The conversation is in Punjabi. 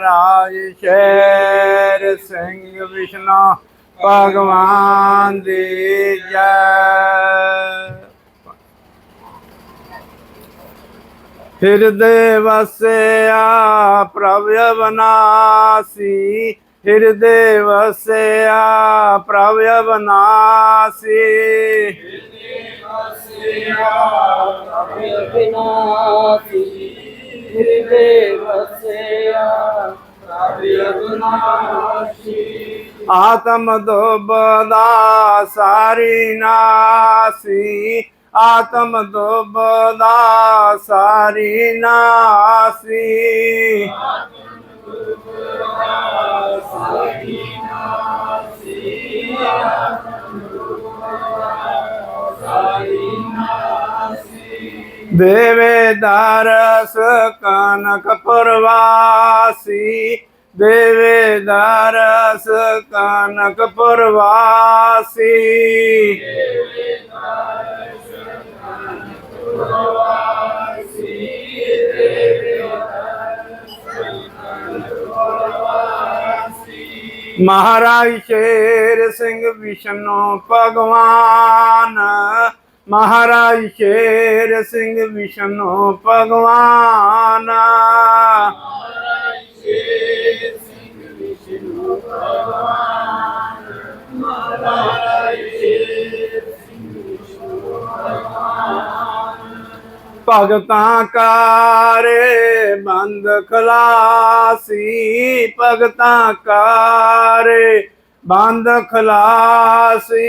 ਮਹਾਰਾਜ, ਸ਼ੇਰ ਸਿੰਘ ਵਿਸ਼ਨੂੰ, ਭਗਵਾਨ ਦੀ ਜੈ। ਹਿਰਦੇ ਵਸਿਆ ਪ੍ਰਭ ਅਵਨਾਸੀ। ਹਿਰਦੇ ਵਸਿਆ ਪ੍ਰਭ ਅਵਨਾਸੀ। ਵਿਨਾਸੀ ਹਿਰਦੇ ਵਸਿਆ ਵਿਨਾਸੀ ਆਤਮ ਦੁਬਦਾ ਸਾਰੀ ਨਾਸੀ। ਆਤਮ ਦੁਬਦਾ ਸਾਰੀ ਨਾਸੀ। ਦੇਵੇ ਦਾਰਸ ਕਨਕ ਪਰਵਾਸੀ ਦੇਵੇ ਦਰਸ ਕਨਕ ਪਰਵਾਸੀ। ਮਹਾਰਾਜ ਸ਼ੇਰ ਸਿੰਘ ਵਿਸ਼ਨੂੰ ਭਗਵਾਨ ਮਹਾਰਾਜ ਸ਼ੇਰ ਸਿੰਘ ਵਿਸ਼ਨੂੰ ਭਗਵਾਨ। ਭਗਤਾਂ ਕਾਰੇ ਬੰਦ ਖਲਾਸੀ ਭਗਤਾਂ ਕਾਰੇ ਬੰਦ ਖਲਾਸੀ।